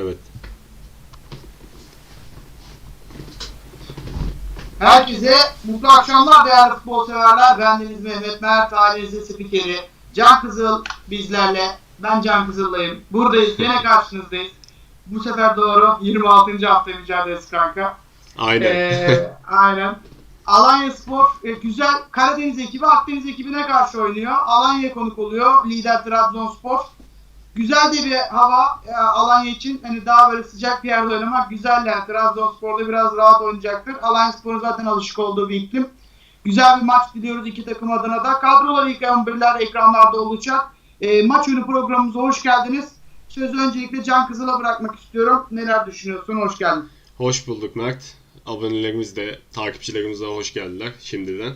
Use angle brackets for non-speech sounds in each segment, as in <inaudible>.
Evet. Herkese mutlu akşamlar değerli futbol severler. Ben Deniz Mehmet Mert, ailesi spikeri. Can Kızıl bizlerle. Ben Can Kızıl'layım. Buradayız. Yine karşınızdayız. Bu sefer doğru 26. hafta mücadelesi kanka. Aynen. Ee, aynen. Alanya Spor e, güzel Karadeniz ekibi Akdeniz ekibine karşı oynuyor. Alanya konuk oluyor. Lider Trabzonspor. Güzel de bir hava e, Alanya için. Hani daha böyle sıcak bir yerde oynamak güzel yani. Trabzonspor'da biraz rahat oynayacaktır. Alanya Spor'un zaten alışık olduğu bir iklim. Güzel bir maç diliyoruz iki takım adına da. Kadrolar ilk 11'ler ekranlarda olacak. E, maç önü programımıza hoş geldiniz. Sözü öncelikle Can Kızıl'a bırakmak istiyorum. Neler düşünüyorsun? Hoş geldin. Hoş bulduk Mert. Abonelerimiz de, takipçilerimiz de hoş geldiler şimdiden.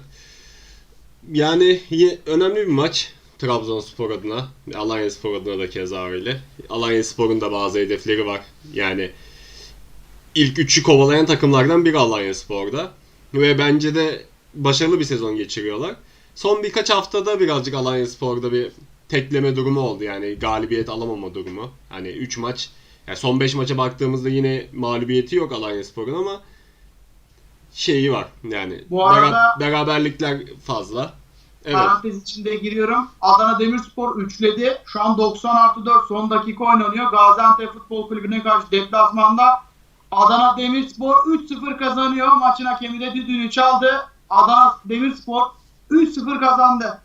Yani önemli bir maç Trabzonspor adına. Alanya Spor adına da keza öyle. Alanya Spor'un da bazı hedefleri var. Yani ilk üçü kovalayan takımlardan biri Alanya Spor'da. Ve bence de başarılı bir sezon geçiriyorlar. Son birkaç haftada birazcık Alanya Spor'da bir tekleme durumu oldu. Yani galibiyet alamama durumu. Hani 3 maç yani son 5 maça baktığımızda yine mağlubiyeti yok Alanya Spor'un ama şeyi var yani Bu arada- bera- beraberlikler fazla. Evet. Parantez içinde giriyorum. Adana Demirspor üçledi. Şu an 90 artı 4 son dakika oynanıyor. Gaziantep Futbol Kulübü'ne karşı deplasmanda. Adana Demirspor 3-0 kazanıyor. Maçın hakemi de düdüğünü çaldı. Adana Demirspor 3-0 kazandı.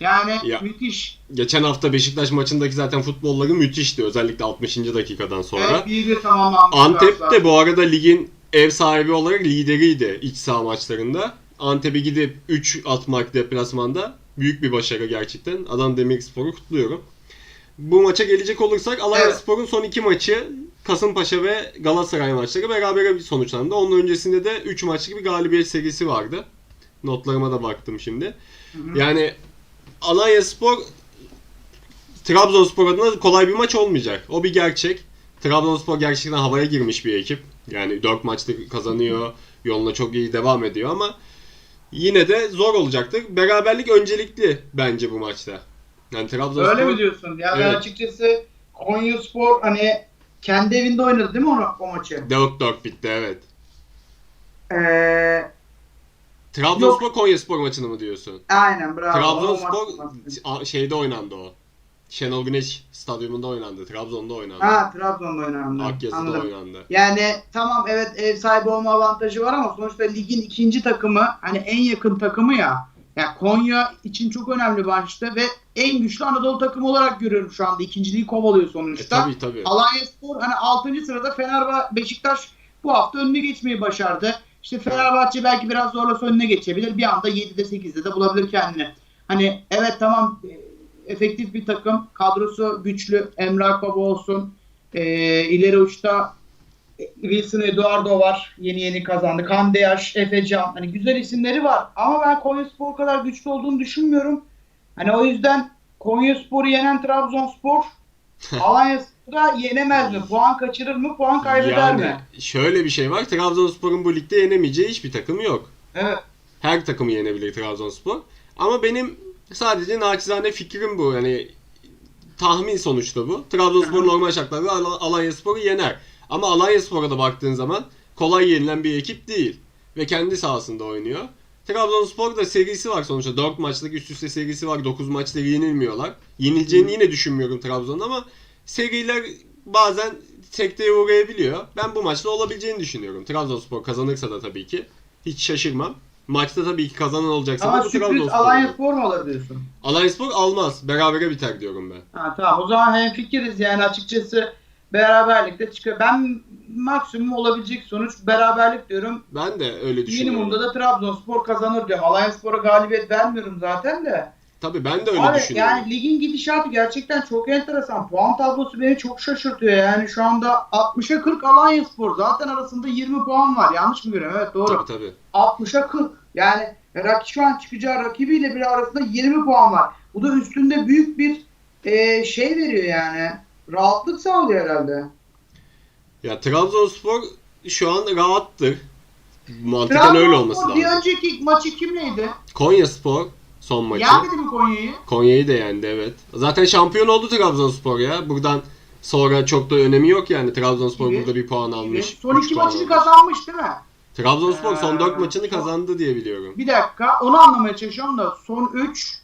Yani Ya. müthiş. Geçen hafta Beşiktaş maçındaki zaten futbolları müthişti özellikle 60. dakikadan sonra. Evet 1-1 tamamlanmış. Antep de bu arada ligin ev sahibi olarak lideriydi iç saha maçlarında. Antep'e gidip 3 atmak deplasmanda büyük bir başarı gerçekten. Adana Demirspor'u kutluyorum. Bu maça gelecek olursak Alanya Evet. Spor'un son iki maçı Kasımpaşa ve Galatasaray maçları berabere sonuçlandı. Onun öncesinde de 3 maçlık bir galibiyet serisi vardı. Notlarıma da baktım şimdi. Yani Alanya Spor Trabzonspor adına kolay bir maç olmayacak. O bir gerçek. Trabzonspor gerçekten havaya girmiş bir ekip. Yani 4 maçtır kazanıyor. Yoluna çok iyi devam ediyor ama yine de zor olacaktır. Beraberlik öncelikli bence bu maçta. Yani Trabzonspor Öyle mi diyorsun? Ya ben Evet. açıkçası Konyaspor hani kendi evinde oynadı değil mi onu, o maçı? 4-4 bitti evet. Eee Trabzonspor Konyaspor maçını mı diyorsun? aynen bravo. Trabzonspor şeyde oynandı o. Şenol Güneş stadyumunda oynandı. Trabzon'da oynandı. Ha Trabzon'da oynandı. Akyazı'da Anladım. oynandı. Yani tamam evet ev sahibi olma avantajı var ama sonuçta ligin ikinci takımı hani en yakın takımı ya. Ya Konya için çok önemli maçtı ve en güçlü Anadolu takımı olarak görüyorum şu anda. İkinciliği kovalıyor E, sonuçta. tabii tabii. Alanya Spor hani 6. sırada Fenerbahçe Beşiktaş bu hafta önüne geçmeyi başardı. İşte Fenerbahçe belki biraz zorlasa önüne geçebilir. Bir anda 7'de 8'de de bulabilir kendini. Hani evet tamam e, efektif bir takım. Kadrosu güçlü. Emre Akbaba olsun. E, ileri uçta Wilson Eduardo var. Yeni yeni kazandı. Kandeyaş, Efecan. Hani güzel isimleri var. Ama ben Konyaspor kadar güçlü olduğunu düşünmüyorum. Hani o yüzden Konyaspor'u yenen Trabzonspor <laughs> Alanya Spor'da yenemez mi? Puan kaçırır mı? Puan kaybeder yani mi? şöyle bir şey var. Trabzonspor'un bu ligde yenemeyeceği hiçbir takım yok. Evet. Her takımı yenebilir Trabzonspor. Ama benim sadece naçizane fikrim bu. Yani tahmin sonuçta bu. Trabzonspor normal şartlarda Al- Alanyaspor'u yener. Ama Alanyaspor'a da baktığın zaman kolay yenilen bir ekip değil. Ve kendi sahasında oynuyor. Trabzonspor da serisi var sonuçta. 4 maçlık üst üste serisi var. 9 maçta yenilmiyorlar. Yenileceğini yine düşünmüyorum Trabzon'un ama seriler bazen sekteye uğrayabiliyor. Ben bu maçta olabileceğini düşünüyorum. Trabzonspor kazanırsa da tabii ki. Hiç şaşırmam. Maçta tabii ki kazanan olacaksa Ama bu sürpriz Trabzonspor. Alanya olur. Spor mu alır diyorsun? Alanyaspor almaz. Berabere biter diyorum ben. Ha, tamam o zaman hemfikiriz yani açıkçası beraberlikte çıkıyor. Ben maksimum olabilecek sonuç beraberlik diyorum. Ben de öyle düşünüyorum. Minimumda da Trabzonspor kazanır diyorum. Alanya Spor'a galibiyet vermiyorum zaten de. Tabii ben de öyle Abi, düşünüyorum. yani ligin gidişatı gerçekten çok enteresan. Puan tablosu beni çok şaşırtıyor. Yani şu anda 60'a 40 Alanya Spor. Zaten arasında 20 puan var. Yanlış mı görüyorum? Evet doğru. Tabii tabii. 60'a 40. Yani rak şu an çıkacağı rakibiyle bile arasında 20 puan var. Bu da üstünde büyük bir e, şey veriyor yani. Rahatlık sağlıyor herhalde. Ya Trabzonspor şu an rahattır. Mantıken öyle olması Trabzonspor bir lazım. önceki maçı kimleydi? Konyaspor son maçı. Yenmedi mi Konya'yı? Konya'yı da yendi evet. Zaten şampiyon oldu Trabzonspor ya. Buradan Sonra çok da önemi yok yani. Trabzonspor Gibi. burada bir puan almış. Son üç iki maçını almış. kazanmış değil mi? Trabzonspor son Ee, 4 maçını son- kazandı diye biliyorum. Bir dakika onu anlamaya çalışıyorum da son 3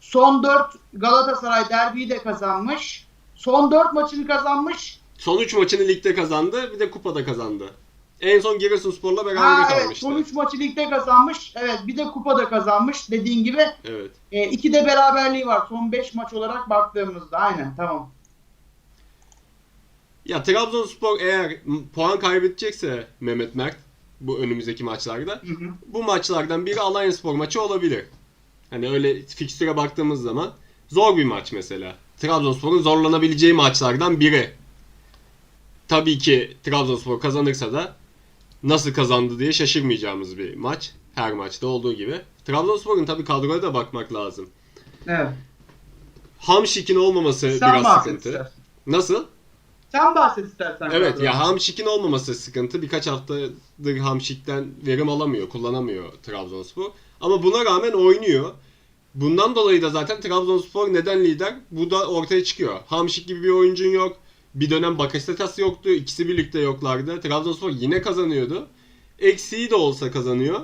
son 4 Galatasaray derbiyi de kazanmış. Son 4 maçını kazanmış. Son 3 maçını ligde kazandı. Bir de kupada kazandı. En son Giresunspor'la beraber Ha evet kalmıştı. son 3 maçı ligde kazanmış. Evet bir de kupada kazanmış dediğin gibi. Evet. E, iki de beraberliği var son 5 maç olarak baktığımızda. Aynen tamam. Ya Trabzonspor eğer puan kaybedecekse Mehmet Mert bu önümüzdeki maçlarda Hı hı. bu maçlardan biri Alanyaspor maçı olabilir. Hani öyle fikstüre baktığımız zaman zor bir maç mesela. Trabzonspor'un zorlanabileceği maçlardan biri. Tabii ki Trabzonspor kazanırsa da nasıl kazandı diye şaşırmayacağımız bir maç. Her maçta olduğu gibi. Trabzonspor'un tabii kadroya da bakmak lazım. Evet. Hamşik'in olmaması Sen biraz sıkıntı. Nasıl? Sen bahset istersen. Evet ya Hamşik'in olmaması sıkıntı. Birkaç haftadır Hamşik'ten verim alamıyor, kullanamıyor Trabzonspor. Ama buna rağmen oynuyor. Bundan dolayı da zaten Trabzonspor neden lider? Bu da ortaya çıkıyor. Hamşik gibi bir oyuncun yok. Bir dönem Bakasetas yoktu. İkisi birlikte yoklardı. Trabzonspor yine kazanıyordu. Eksiği de olsa kazanıyor.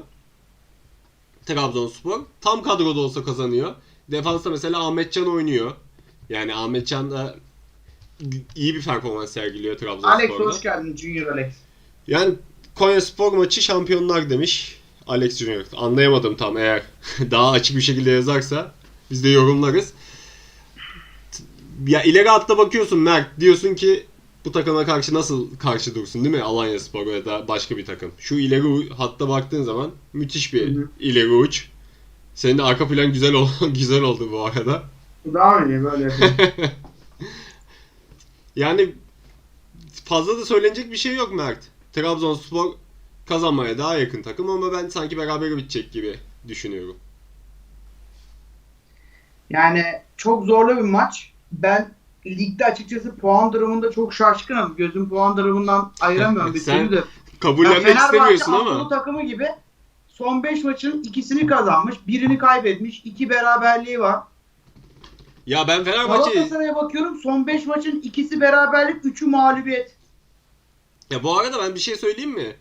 Trabzonspor. Tam kadroda olsa kazanıyor. Defansta mesela Ahmetcan oynuyor. Yani Ahmetcan da iyi bir performans sergiliyor Trabzonspor'da. Alex hoş geldin Junior Alex. Yani Konya Spor maçı şampiyonlar demiş Alex Junior. Anlayamadım tam eğer <laughs> daha açık bir şekilde yazarsa biz de yorumlarız. Ya ileri hatta bakıyorsun Mert diyorsun ki bu takıma karşı nasıl karşı dursun değil mi? Alanya Spor ya da başka bir takım. Şu ileri hatta baktığın zaman müthiş bir Hı hı. ileri uç. Senin de arka plan güzel oldu, <laughs> güzel oldu bu arada. Daha öyle böyle. <laughs> Yani fazla da söylenecek bir şey yok Mert. Trabzonspor kazanmaya daha yakın takım ama ben sanki beraber bitecek gibi düşünüyorum. Yani çok zorlu bir maç. Ben ligde açıkçası puan durumunda çok şaşkınım. Gözüm puan durumundan ayıramıyorum bir <laughs> Sen türlü de. Kabullenmek Fenerbahçe istemiyorsun ama. takımı gibi son 5 maçın ikisini kazanmış, birini kaybetmiş, iki beraberliği var. Ya ben Fenerbahçe Galatasaray'a bakıyorum son 5 maçın ikisi beraberlik, üçü mağlubiyet. ya bu arada ben bir şey söyleyeyim mi?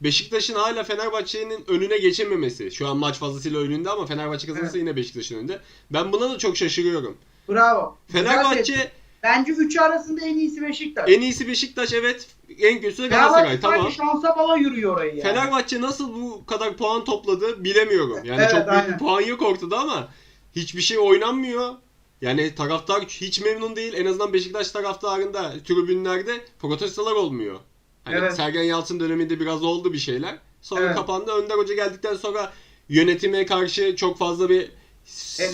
Beşiktaş'ın hala Fenerbahçe'nin önüne geçememesi. Şu an maç fazlasıyla önünde ama Fenerbahçe kazanırsa Evet. yine Beşiktaş'ın önünde. Ben buna da çok şaşırıyorum. Bravo. Fenerbahçe Bence üçü arasında en iyisi Beşiktaş. en iyisi Beşiktaş evet en kötüsü de Galatasaray tamam. şansa bala yürüyor orayı yani. Fenerbahçe nasıl bu kadar puan topladı bilemiyorum. Yani Evet, çok büyük aynen. bir puan yok ortada ama hiçbir şey oynanmıyor. Yani taraftar hiç memnun değil. En azından Beşiktaş taraftarında tribünlerde protestolar olmuyor. Hani Evet. Sergen Yalçın döneminde biraz oldu bir şeyler. Sonra Evet. kapandı. Önder Hoca geldikten sonra yönetime karşı çok fazla bir.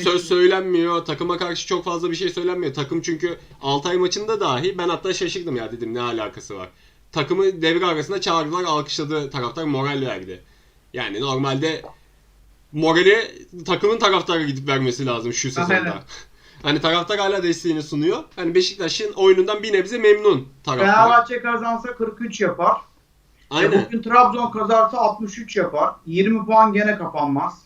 Söz söylenmiyor. Takıma karşı çok fazla bir şey söylenmiyor. Takım çünkü Altay maçında dahi ben hatta şaşırdım ya dedim ne alakası var. Takımı devre arasında çağırdılar alkışladı taraftar moral verdi. Yani normalde morali takımın taraftarı gidip vermesi lazım şu sezonda. <laughs> Hani taraftar hala desteğini sunuyor. Hani Beşiktaş'ın oyunundan bir nebze memnun taraftar. Fenerbahçe kazansa 43 yapar. Aynen. Bugün Trabzon kazarsa 63 yapar. 20 puan gene kapanmaz.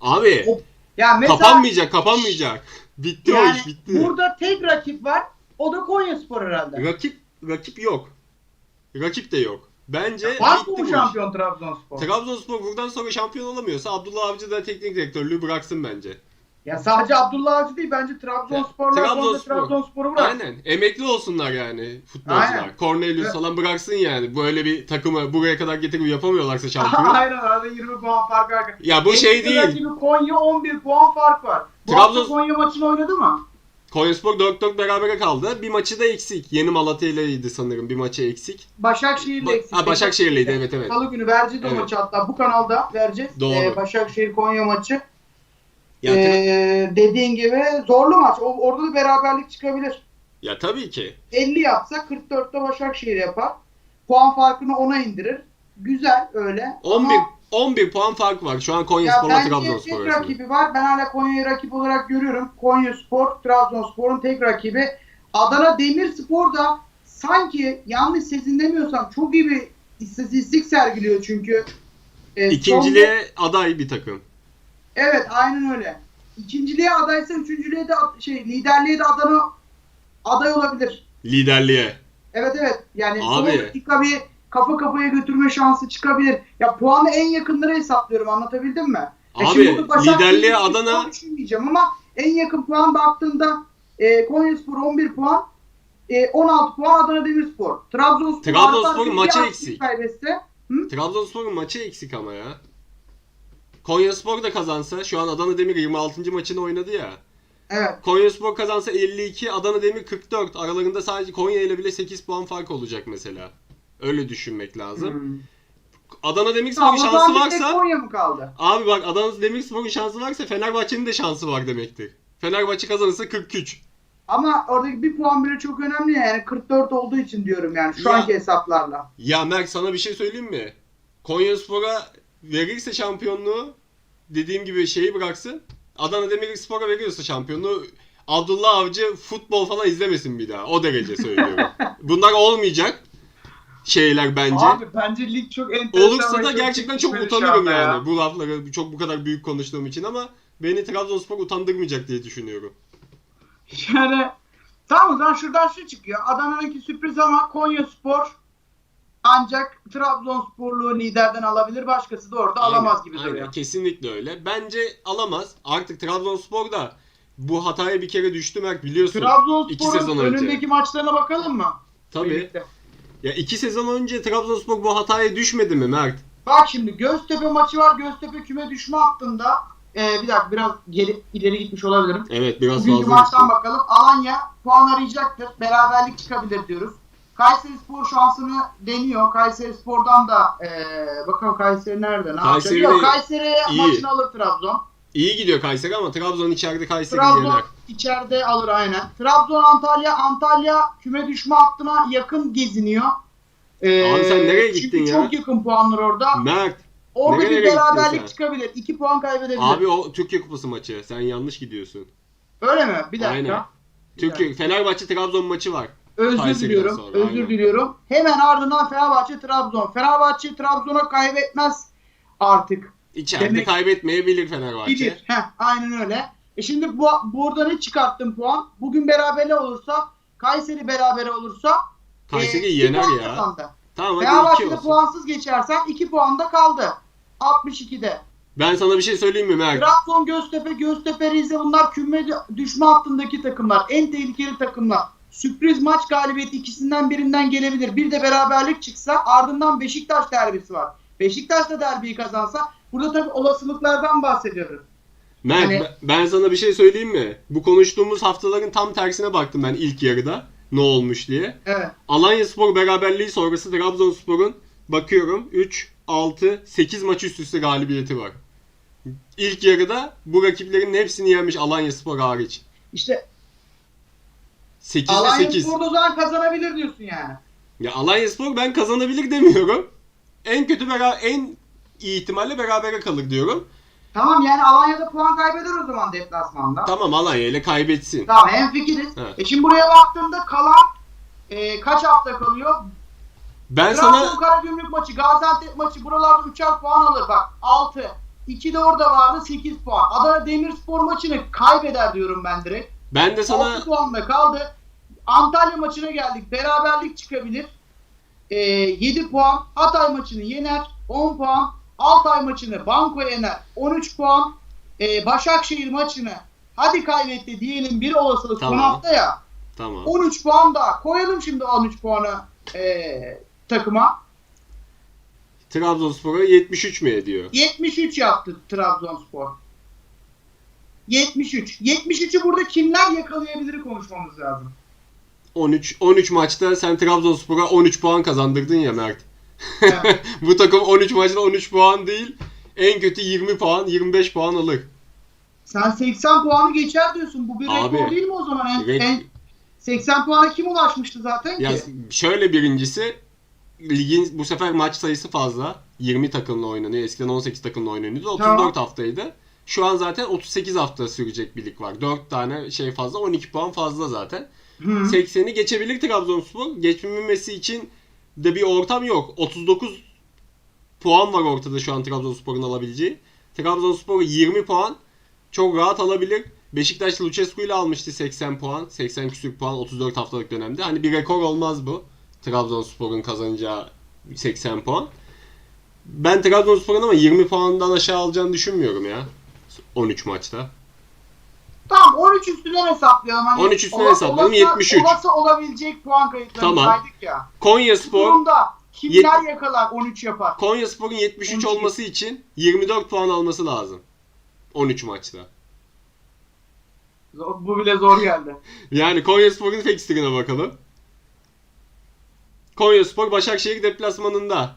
Abi O- Ya mesela kapanmayacak kapanmayacak. Bitti o yani iş bitti. burada tek rakip var. O da Konyaspor herhalde. Rakip rakip yok. Rakip de yok. Bence Fark bitti mı bu şampiyon Trabzonspor? Trabzonspor buradan sonra şampiyon olamıyorsa Abdullah Avcı da teknik direktörlüğü bıraksın bence. Ya sadece Abdullah Avcı değil bence Trabzonsporlar Trabzonspor. Trabzonspor'u bırak. Aynen. Emekli olsunlar yani futbolcular. Aynen. Cornelius Evet. falan bıraksın yani. Böyle bir takımı buraya kadar getirip yapamıyorlarsa <laughs> şampiyon. Aynen arada 20 puan fark var. ya bu şey yakın değil. rakibi Konya 11 puan fark var. Bu Trabzon- Konya maçını oynadı mı? Konyaspor 4-4 berabere kaldı. Bir maçı da eksik. Yeni Malatya'yleydi sanırım. Bir maçı eksik. Başakşehir'le Ba- eksik. ha, Başakşehir'leydi evet evet. Salı günü vereceğiz o Evet. maçı hatta bu kanalda vereceğiz. Doğru. Ee, Başakşehir Konya maçı. Ya, Ee, dediğin gibi zorlu maç. O, orada da beraberlik çıkabilir. ya tabii ki. 50 yapsa 44'te Başakşehir yapar. Puan farkını 10'a indirir. Güzel öyle. 11 Ama 11 puan fark var. Şu an ya Konyaspor'la bence Trabzonspor tek arasında. rakibi var. Ben hala Konya'yı rakip olarak görüyorum. Konya Spor, Trabzonspor'un tek rakibi. Adana Demirspor da sanki yanlış sezinlemiyorsam çok iyi bir istatistik sergiliyor çünkü. Son- İkinciliğe aday bir takım. Evet aynen öyle. İkinciliğe adaysa üçüncülüğe de şey liderliğe de Adana aday olabilir. Liderliğe. Evet evet. Yani Abi. dakika bir kafa kafaya götürme şansı çıkabilir. Ya puanı en yakınları hesaplıyorum. Anlatabildim mi? Abi, şimdi burada Başakşehir liderliğe Adana- düşünmeyeceğim ama en yakın puan baktığında e, Konyaspor 11 puan, e, 16 puan Adana Demirspor. Trabzonspor Trabzonspor maçı eksik. Kaybetse, Trabzonspor'un maçı eksik ama ya. Konyaspor da kazansa şu an Adana Demir 26. maçını oynadı ya. evet. Konyaspor kazansa 52, Adana Demir 44. Aralarında sadece Konya ile bile 8 puan fark olacak mesela. Öyle düşünmek lazım. Hmm. Adana Demirspor'un şansı varsa Konya mı kaldı? abi bak Adana Demirspor'un şansı varsa Fenerbahçe'nin de şansı var demektir. Fenerbahçe kazanırsa 43. Ama oradaki bir puan bile çok önemli yani 44 olduğu için diyorum yani şu Ya. anki hesaplarla. Ya Mert sana bir şey söyleyeyim mi? Konyaspor'a verirse şampiyonluğu dediğim gibi şeyi bıraksın. Adana Demirspor'a veriyorsa şampiyonluğu Abdullah Avcı futbol falan izlemesin bir daha. O derece söylüyorum. <laughs> Bunlar olmayacak şeyler bence. Abi bence lig çok enteresan. Olursa da gerçekten çok çekişmeli şu utanırım anda yani. ya. Bu lafları çok bu kadar büyük konuştuğum için ama beni Trabzonspor utandırmayacak diye düşünüyorum. Yani tamam o zaman şuradan şu çıkıyor. Adana'nınki sürpriz ama Konya Spor ancak Trabzonsporluğu liderden alabilir. Başkası da orada alamaz gibi Aynen, duruyor. kesinlikle öyle. Bence alamaz. Artık Trabzonspor da bu hataya bir kere düştü Mert biliyorsun. Trabzonspor'un sezon önce. önündeki maçlarına bakalım mı? Tabii. Birlikte. Ya iki sezon önce Trabzonspor bu hataya düşmedi mi Mert? Bak şimdi Göztepe maçı var. Göztepe küme düşme hattında. Ee, bir dakika biraz geri ileri gitmiş olabilirim. Evet biraz Bugünkü fazla maçtan gitti. bakalım. Alanya puan arayacaktır. Beraberlik çıkabilir diyoruz. Kayseri Spor şansını deniyor. Kayseri Spor'dan da eee bakalım Kayseri nerede? Ne Kayseri yapacak? Yok Kayseri iyi. maçını alır Trabzon. İyi gidiyor Kayseri ama Trabzon içeride Kayseri Trabzon yener. içeride alır aynen. Trabzon Antalya. Antalya küme düşme hattına yakın geziniyor. Eee, Abi sen nereye gittin çünkü ya? çok yakın puanlar orada. Mert Orada nereye bir beraberlik çıkabilir. 2 puan kaybedebilir. abi o Türkiye Kupası maçı. Sen yanlış gidiyorsun. Öyle mi? Bir dakika. Aynen. Bir dakika. Türkiye Fenerbahçe Trabzon maçı var. Özür diliyorum. sonra, özür aynen. diliyorum. Hemen ardından Fenerbahçe Trabzon. Fenerbahçe Trabzon'a kaybetmez artık. İçeride Demek- kaybetmeyebilir Fenerbahçe. Bilir. Heh, aynen öyle. E şimdi bu burada ne çıkarttım puan? Bugün berabere olursa Kayseri berabere olursa Kayseri e, yener ya. kazandı. Tamam hadi Fenerbahçe'de puansız geçersen 2 puan da kaldı. 62'de. Ben sana bir şey söyleyeyim mi Mert? Trabzon, Göztepe, Göztepe, Rize bunlar küme düşme hattındaki takımlar. En tehlikeli takımlar. Sürpriz maç galibiyeti ikisinden birinden gelebilir. Bir de beraberlik çıksa ardından Beşiktaş derbisi var. Beşiktaş da derbiyi kazansa burada tabii olasılıklardan bahsediyoruz. Mert ben- ben sana bir şey söyleyeyim mi? Bu konuştuğumuz haftaların tam tersine baktım ben ilk yarıda. Ne olmuş diye. Evet. Alanya Spor beraberliği sonrası Trabzonspor'un bakıyorum 3, 6, 8 maç üst üste galibiyeti var. İlk yarıda bu rakiplerin hepsini yenmiş Alanya Spor hariç. İşte 8'de Alanya 8. Spor da o zaman kazanabilir diyorsun yani. Ya Alanya Spor ben kazanabilir demiyorum. En kötü bera en iyi ihtimalle berabere kalır diyorum. Tamam yani Alanya'da puan kaybeder o zaman deplasmanda. Tamam Alanya ile kaybetsin. Tamam hem fikiriz. Evet. E şimdi buraya baktığımda kalan e, kaç hafta kalıyor? Ben Trabzon sana Karagümrük maçı, Gaziantep maçı buralarda 3'er puan alır bak. 6. 2 de orada vardı 8 puan. Adana Demirspor maçını kaybeder diyorum ben direkt. Ben de sana 6 puanla kaldı. Antalya maçına geldik. Beraberlik çıkabilir. Ee, 7 puan. Hatay maçını yener. 10 puan. Altay maçını Banko yener. 13 puan. Ee, Başakşehir maçını hadi kaybetti diyelim bir olasılık son Tamam. hafta ya. tamam. 13 puan daha. Koyalım şimdi 13 puanı ee, takıma. Trabzonspor'a 73 mi ediyor? 73 yaptı Trabzonspor. 73. 73'ü burada kimler yakalayabilir konuşmamız lazım. 13 13 maçta sen Trabzonspor'a 13 puan kazandırdın ya Mert. Evet. <laughs> Bu takım 13 maçta 13 puan değil. En kötü 20 puan, 25 puan alır. Sen 80 puanı geçer diyorsun. Bu bir Abi, rekor değil mi o zaman? En, Rek- en 80 puana kim ulaşmıştı zaten Ya ki? şöyle birincisi ligin bu sefer maç sayısı fazla. 20 takımla oynanıyor. Eskiden 18 takımla oynanıyordu. 34 Tamam. haftaydı. Şu an zaten 38 hafta sürecek bir lig var. 4 tane şey fazla, 12 puan fazla zaten. Hı. 80'i geçebilir Trabzonspor. Geçmemesi için de bir ortam yok. 39 puan var ortada şu an Trabzonspor'un alabileceği. Trabzonspor 20 puan çok rahat alabilir. Beşiktaş Lucescu ile almıştı 80 puan. 80 küsür puan 34 haftalık dönemde. Hani bir rekor olmaz bu. Trabzonspor'un kazanacağı 80 puan. Ben Trabzonspor'un ama 20 puandan aşağı alacağını düşünmüyorum ya. 13 maçta. Tamam 13 üstünden hesaplayalım. Hani 13 üstünden ola- hesaplayalım, olası- 73. Olası olabilecek puan kayıtlarını Tamam. saydık ya. Konya Spor durumda kimler yakalar 13 yapar? Konya Spor'un 73 12. olması için 24 puan alması lazım. 13 maçta. Zor- Bu bile zor geldi. <laughs> Yani Konya Spor'un fixture'ına bakalım. Konya Spor Başakşehir deplasmanında.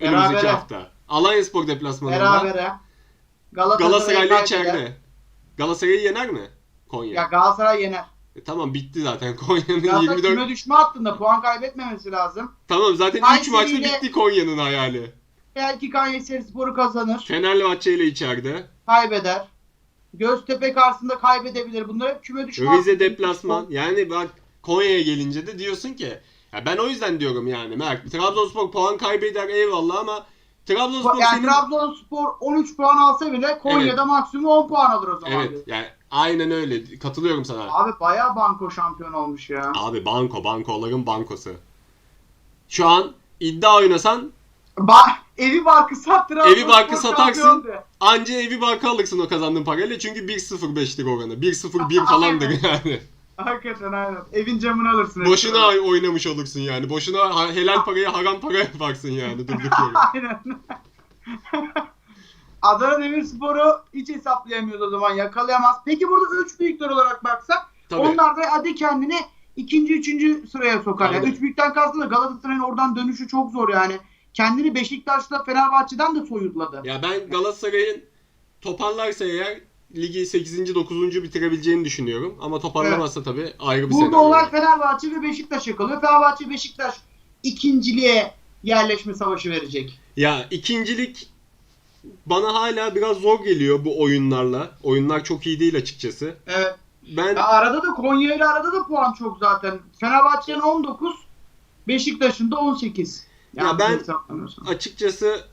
Önümüzdeki Berabere. hafta. Alanya Spor deplasmanında. Berabere. Galatasaray Galatasaray'la içeride. Galatasaray'ı yener mi? Konya. Ya Galatasaray yener. E, tamam bitti zaten. <laughs> Konya'nın Galatasaray 24 küme düşme hattında puan kaybetmemesi lazım. Tamam zaten 3 Kayseri maçta ile- bitti Konya'nın hayali. Belki Kayseri Sporu kazanır. Fenerbahçe ile içeride. Kaybeder. Göztepe karşısında kaybedebilir. Bunlar hep küme düşme Rize deplasman. Yani bak Konya'ya gelince de diyorsun ki ya ben o yüzden diyorum yani Mert. Trabzonspor puan kaybeder eyvallah ama Trabzonspor Yani senin... Trabzonspor 13 puan alsa bile Konya'da maksimum 10 puan alır o zaman. Evet yani aynen öyle katılıyorum sana. Abi bayağı banko şampiyon olmuş ya. Abi banko bankoların bankosu. Şu an iddia oynasan Ba evi barkı sat Trabzonspor Evi barkı satarsın. anca evi barka alırsın o kazandığın parayla çünkü 1.05'tir oranı. 1.01 falandır yani. Hakikaten aynen. Evin camını alırsın. Boşuna oynamış olursun yani. Boşuna helal parayı haram para yaparsın yani durduk yere. <laughs> Aynen. <laughs> Adana Demirspor'u hiç hesaplayamıyoruz o zaman yakalayamaz. Peki burada üç büyükler olarak baksak Tabii. onlar da hadi kendini ikinci, üçüncü sıraya sokar. Yani Aynen. üç büyükten kastım da Galatasaray'ın oradan dönüşü çok zor yani. Kendini Beşiktaş'la Fenerbahçe'den de soyutladı. Ya ben Galatasaray'ın toparlarsa eğer ligi 8. 9. bitirebileceğini düşünüyorum. Ama toparlamazsa tabii ayrı bir Burada senaryo. olay Fenerbahçe ve Beşiktaş'a kalıyor. Fenerbahçe Beşiktaş ikinciliğe yerleşme savaşı verecek. Ya ikincilik bana hala biraz zor geliyor bu oyunlarla. Oyunlar çok iyi değil açıkçası. Evet. Ben Ya arada da Konya ile arada da puan çok zaten. Fenerbahçe'nin 19, Beşiktaş'ın da 18. Ya ben- açıkçası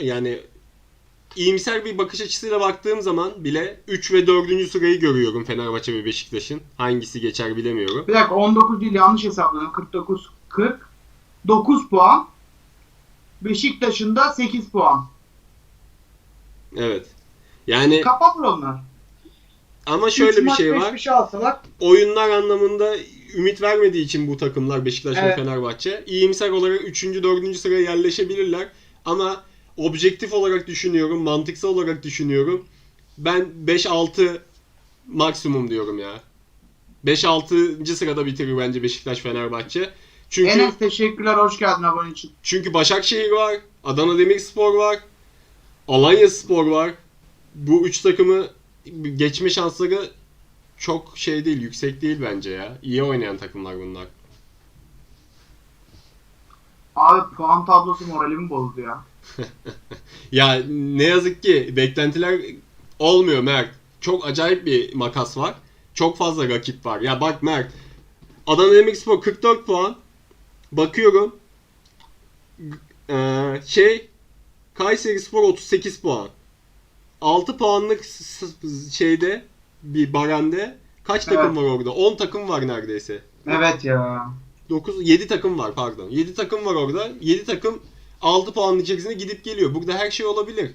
yani iyimser bir bakış açısıyla baktığım zaman bile 3 ve 4. sırayı görüyorum Fenerbahçe ve Beşiktaş'ın. Hangisi geçer bilemiyorum. Bir dakika 19 değil yanlış hesapladım. 49, 40, 9 puan. Beşiktaş'ın da 8 puan. Evet. Yani Kapatır onlar. ama şöyle Üç bir şey var. alsalar. oyunlar anlamında ümit vermediği için bu takımlar Beşiktaş ve Evet. Fenerbahçe iyimser olarak 3. 4. sıraya yerleşebilirler ama objektif olarak düşünüyorum, mantıksal olarak düşünüyorum. Ben 5-6 maksimum diyorum ya. 5-6. sırada bitirir bence Beşiktaş Fenerbahçe. Çünkü Enes teşekkürler hoş geldin abone için. çünkü Başakşehir var, Adana Demirspor var, Alanya Spor var. Bu üç takımı geçme şansları çok şey değil, yüksek değil bence ya. İyi oynayan takımlar bunlar. Abi puan tablosu moralimi bozdu ya. Ya ne yazık ki beklentiler olmuyor Mert. Çok acayip bir makas var. Çok fazla rakip var. Ya bak Mert. Adana Demirspor 44 puan. Bakıyorum. Ee, şey Kayseri Spor 38 puan. 6 puanlık şeyde bir barende kaç takım Evet. var orada? 10 takım var neredeyse. Evet ya. 9 7 takım var pardon. 7 takım var orada. 7 takım 6 puanın içerisinde gidip geliyor. Burada her şey olabilir.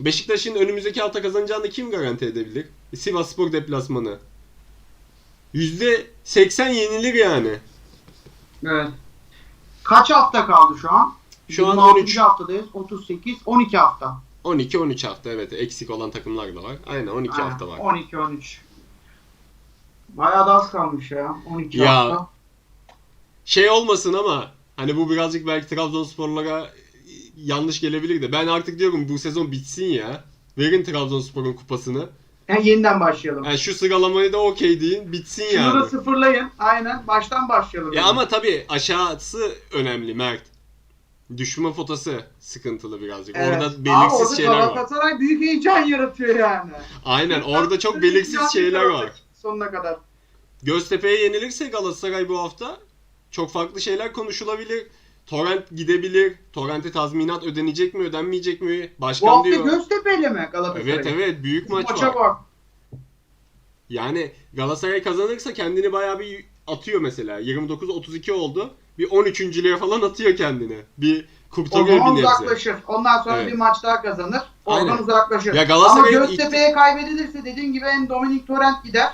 Beşiktaş'ın önümüzdeki hafta kazanacağını kim garanti edebilir? Sivasspor deplasmanı. %80 yenilir yani. Evet. Kaç hafta kaldı şu an? Şu an 26. 13. haftadayız. 38, 12 hafta. 12-13 hafta evet. Eksik olan takımlar da var. Aynen 12 Aynen, hafta var. 12, 13. Bayağı da az kalmış ya. 12 Ya. hafta. Şey olmasın ama hani bu birazcık belki Trabzonsporlara yanlış gelebilir de ben artık diyorum bu sezon bitsin ya. Verin Trabzonspor'un kupasını. Yani yeniden başlayalım. Yani şu sıralamayı da okey deyin bitsin Şunu yani. da sıfırlayın. Aynen. Baştan başlayalım. Ya ama tabii aşağısı önemli Mert. Düşme fotası sıkıntılı birazcık. Evet. Orada belirsiz orada şeyler var. Galatasaray büyük heyecan yaratıyor yani. Aynen orada çok belirsiz şeyler var. Sonuna kadar. Göztepe'ye yenilirse Galatasaray bu hafta çok farklı şeyler konuşulabilir. Torrent gidebilir. Torrent'e tazminat ödenecek mi ödenmeyecek mi? Bu Başkan hafta diyor. Göztepe'yle mi Galatasaray? Evet evet büyük maç Maça var. bak. Yani Galatasaray kazanırsa kendini bayağı bir atıyor mesela. 29-32 oldu. Bir 13.lüğe falan atıyor kendini. Bir kurtarıyor bir nebze. uzaklaşır. Ondan sonra Evet. bir maç daha kazanır. Oradan Aynen. uzaklaşır. Ya Ama Galatasaray'ın Göztepe'ye kaybedilirse dediğin gibi hem Dominik Torrent gider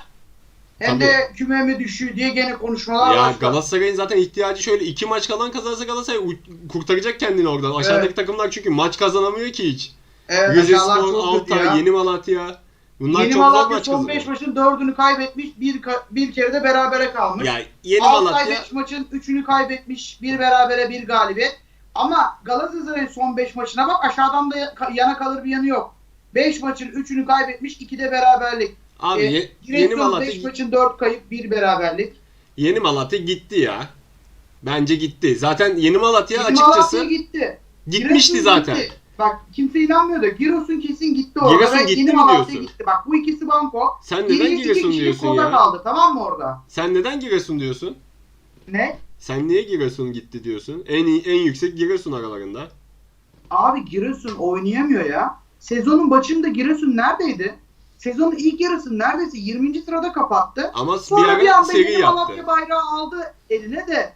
hem Tabii. de küme mi düşüyor diye gene konuşmalar Ya başlar. Galatasaray'ın zaten ihtiyacı şöyle iki maç kalan kazanırsa Galatasaray u- kurtaracak kendini oradan. Aşağıdaki Evet. takımlar çünkü maç kazanamıyor ki hiç. Evet, aşağılar Spor, çok kötü Altay. Yeni Malatya. Bunlar Yeni çok zor Malatya maç son 5 kazanıyor. maçın 4'ünü kaybetmiş. Bir, ka- bir kere de berabere kalmış. Ya Yeni Altay Malatya 5 maçın 3'ünü kaybetmiş. Bir berabere bir galibiyet. Ama Galatasaray'ın son 5 maçına bak aşağıdan da yana kalır bir yanı yok. 5 maçın 3'ünü kaybetmiş. 2'de beraberlik. Abi Ye- Yeni Giresun Malatya 5 maçın 4 kayıp 1 beraberlik. Yeni Malatya gitti ya. Bence gitti. Zaten Yeni Malatya Yeni açıkçası Malatya gitti. gitmişti Giresun zaten. gitti. Bak kimse inanmıyor da Giresun kesin gitti orada. Giresun gitti Yeni mi Malatya diyorsun? gitti. Bak bu ikisi banko. Sen neden Giresun kişilik diyorsun ya? kaldı tamam mı orada? Sen neden Giresun diyorsun? Ne? Sen niye Giresun gitti diyorsun? En en yüksek Giresun aralarında. Abi Giresun oynayamıyor ya. Sezonun başında Giresun neredeydi? Sezonun ilk yarısı neredeyse 20. sırada kapattı. Ama Sonra bir bir anda seri Malatya bayrağı aldı eline de.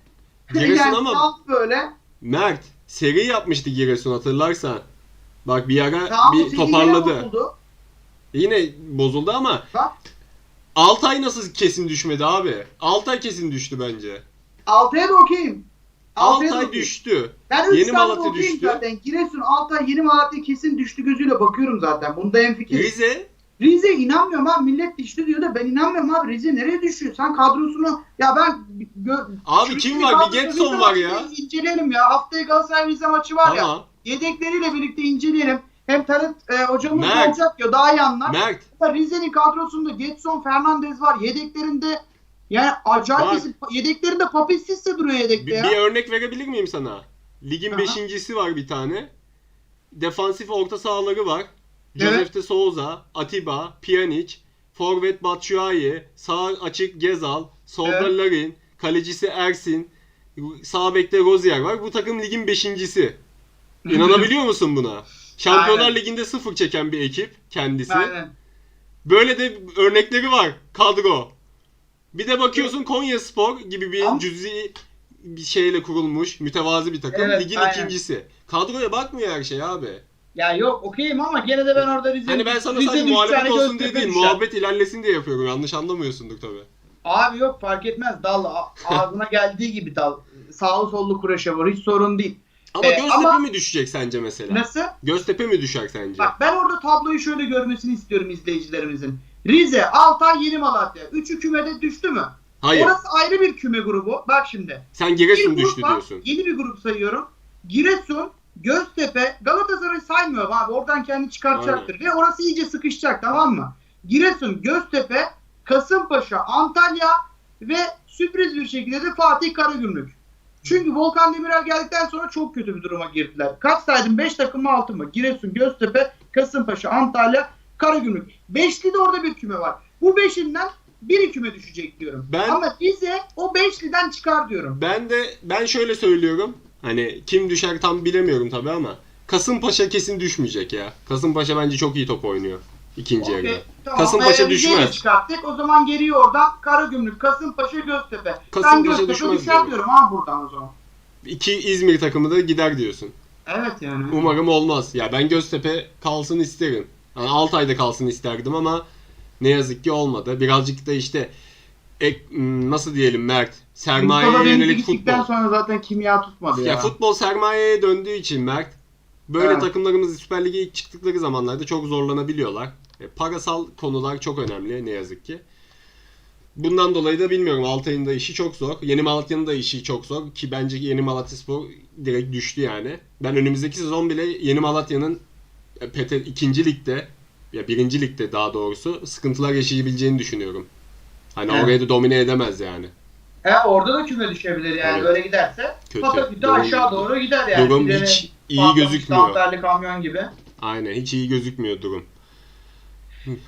Giresun yani ama- böyle. Mert seri yapmıştı Giresun hatırlarsan. Bak bir ara Tamam, bir seri yine toparladı. bozuldu. Yine bozuldu ama Bak Altay nasıl kesin düşmedi abi? Altay kesin düştü bence. Altay'a da okeyim. Altay okeyim. düştü. Ben Yeni Malatya düştü. zaten. Giresun, Altay, Yeni Malatya kesin düştü gözüyle bakıyorum zaten. Bunda en fikir. Rize Rize inanmıyorum abi. Millet düştü diyor da ben inanmıyorum abi. Rize nereye düşüyor? Sen kadrosunu ya ben gö- Abi kim var? Bir Getson var ya. İnceleyelim ya. Haftaya Galatasaray Rize maçı var ya. tamam. Yedekleriyle birlikte inceleyelim. Hem Talat e, hocamız Mert. olacak diyor. Daha iyi anlar. Mert Rize'nin kadrosunda Getson Fernandez var. Yedeklerinde yani acayip Bak. isim. Yedeklerinde de duruyor yedekte bir, ya. bir örnek verebilir miyim sana? Ligin Aha. beşincisi var bir tane. Defansif orta sahaları var. Josef de Souza, Atiba, Pjanic, Forvet Batshuayi, sağ açık Gezal, solda Evet. Larin, kalecisi Ersin, sağ bekte Rozier var. Bu takım ligin beşincisi. <laughs> İnanabiliyor musun buna? Şampiyonlar Aynen. Ligi'nde sıfır çeken bir ekip kendisi. Aynen. Böyle de örnekleri var kadro. Bir de bakıyorsun Konya Spor gibi bir Ama- cüzi bir şeyle kurulmuş mütevazi bir takım. Evet, Ligin aynen. ikincisi. Kadroya bakmıyor her şey abi. Ya yok okeyim ama gene de ben orada Rize'nin Hani ben sana Rize sadece muhalefet olsun diye değil, muhabbet ilerlesin diye yapıyorum. Yanlış anlamıyorsundur tabii. Abi yok fark etmez. Dal a- ağzına geldiği gibi dal. Sağlı sollu kuraşa var. Hiç sorun değil. Ama Ee, Göztepe ama- mi düşecek sence mesela? Nasıl? Göztepe mi düşer sence? Bak ben orada tabloyu şöyle görmesini istiyorum izleyicilerimizin. Rize, Altay, Yeni Malatya. Üçü kümede düştü mü? Hayır. Orası ayrı bir küme grubu. Bak şimdi. Sen Giresun grup düştü var, diyorsun. Yeni bir grup sayıyorum. Giresun, Göztepe, Galatasaray saymıyorum abi. Oradan kendi çıkartacaktır. Ve orası iyice sıkışacak tamam mı? Giresun, Göztepe, Kasımpaşa, Antalya ve sürpriz bir şekilde de Fatih Karagümrük. Çünkü Volkan Demirel geldikten sonra çok kötü bir duruma girdiler. Kaç saydım? 5 takım mı 6 mı? Giresun, Göztepe, Kasımpaşa, Antalya, Karagümrük. Beşli de orada bir küme var. Bu beşinden biri küme düşecek diyorum. Ben- Ama bize o beşliden çıkar diyorum. Ben de ben şöyle söylüyorum. Hani kim düşer tam bilemiyorum tabii ama Kasımpaşa kesin düşmeyecek ya. Kasımpaşa bence çok iyi top oynuyor ikinci Okey, yarıda. tamam. Kasımpaşa Ee, düşmez. çıkarttık. O zaman geriye oradan Karagümrük, Kasımpaşa, Göztepe. ben Kasımpaşa Göztepe düşmez diyorum. ha buradan o zaman. İki İzmir takımı da gider diyorsun. Evet yani. Umarım olmaz. Ya ben Göztepe kalsın isterim. Yani Altay'da kalsın isterdim ama ne yazık ki olmadı. Birazcık da işte ek, nasıl diyelim Mert sermayeye yönelik futbol. sonra zaten kimya tutmadı ya. Ya futbol sermayeye döndüğü için Mert böyle Evet. takımlarımız Süper Lig'e ilk çıktıkları zamanlarda çok zorlanabiliyorlar. E, parasal konular çok önemli ne yazık ki. Bundan dolayı da bilmiyorum Altay'ın da işi çok zor. Yeni Malatya'nın da işi çok zor ki bence Yeni Malatyaspor direkt düştü yani. Ben önümüzdeki sezon bile Yeni Malatya'nın e, PT ikinci ligde ya birinci ligde daha doğrusu sıkıntılar yaşayabileceğini düşünüyorum. Hani Evet. orayı da domine edemez yani. He, orada da küme düşebilir yani Evet. böyle giderse. Kötü. Pataküte Durum- aşağı doğru gider yani. Durum Bir de hiç iyi patlamış gözükmüyor. Damperli kamyon gibi. Aynen hiç iyi gözükmüyor durum.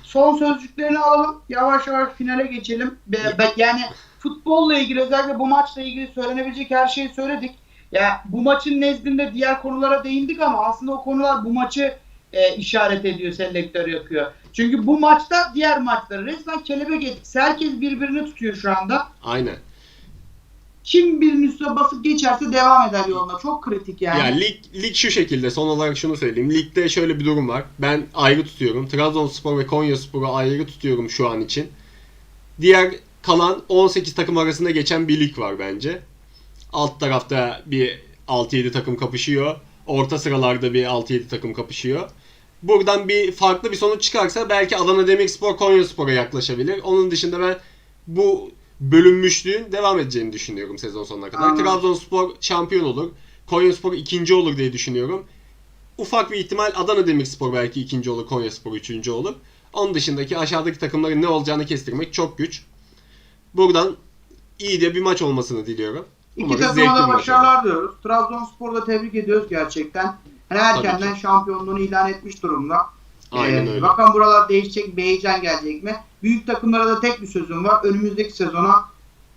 Son sözcüklerini alalım. Yavaş yavaş finale geçelim. Be- be- yani futbolla ilgili özellikle bu maçla ilgili söylenebilecek her şeyi söyledik. Ya bu maçın nezdinde diğer konulara değindik ama aslında o konular bu maçı e, işaret ediyor, selektör yapıyor. Çünkü bu maçta diğer maçları resmen kelebek etkisi. Herkes birbirini tutuyor şu anda. Aynen. Kim birinin üstüne basıp geçerse devam eder yoluna. Çok kritik yani. Ya lig, lig şu şekilde son olarak şunu söyleyeyim. Ligde şöyle bir durum var. Ben ayrı tutuyorum. Trabzonspor ve Konyaspor'u ayrı tutuyorum şu an için. Diğer kalan 18 takım arasında geçen bir lig var bence. Alt tarafta bir 6-7 takım kapışıyor. Orta sıralarda bir 6-7 takım kapışıyor. Buradan bir farklı bir sonuç çıkarsa belki Adana Demirspor Konyaspor'a yaklaşabilir. Onun dışında ben bu bölünmüşlüğün devam edeceğini düşünüyorum sezon sonuna kadar. Anladım. Trabzonspor şampiyon olur. Konyaspor ikinci olur diye düşünüyorum. Ufak bir ihtimal Adana Demirspor belki ikinci olur, Konyaspor üçüncü olur. Onun dışındaki aşağıdaki takımların ne olacağını kestirmek çok güç. Buradan iyi de bir maç olmasını diliyorum. İki takıma da başarılar diyoruz. Trabzonspor'u da tebrik ediyoruz gerçekten. Hani erkenden şampiyonluğunu ilan etmiş durumda. Aynen Ee, öyle. Bakalım buralar değişecek, bir heyecan gelecek mi? Büyük takımlara da tek bir sözüm var. Önümüzdeki sezona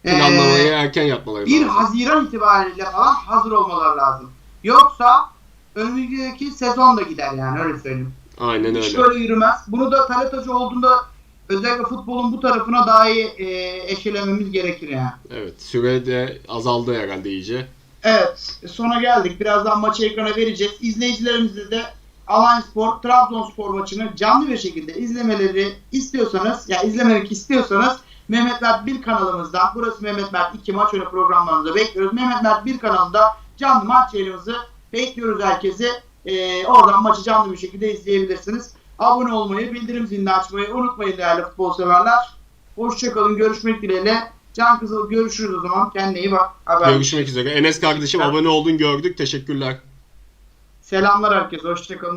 ee, Planlamayı erken yapmaları 1 lazım. Haziran itibariyle falan hazır olmaları lazım. Yoksa önümüzdeki sezon da gider yani öyle söyleyeyim. Aynen Hiç öyle. böyle yürümez. Bunu da Talat Hoca olduğunda özellikle futbolun bu tarafına daha iyi e, eşelememiz gerekir yani. Evet. Süre de azaldı herhalde iyice. Evet, sona geldik. Birazdan maçı ekrana vereceğiz. İzleyicilerimize de Alliance Spor, Trabzonspor maçını canlı bir şekilde izlemeleri istiyorsanız, ya izlemek istiyorsanız Mehmet Mert 1 kanalımızdan, burası Mehmet Mert 2 maç önü programlarımızda bekliyoruz. Mehmet Mert 1 kanalında canlı maç yayınımızı bekliyoruz herkesi. Ee, oradan maçı canlı bir şekilde izleyebilirsiniz. Abone olmayı, bildirim zilini açmayı unutmayın değerli futbol severler. Hoşçakalın, görüşmek dileğiyle. Can Kızıl görüşürüz o zaman. Kendine iyi bak. Haber. Görüşmek üzere. Enes kardeşim abone oldun gördük. Teşekkürler. Selamlar herkese. Hoşçakalın.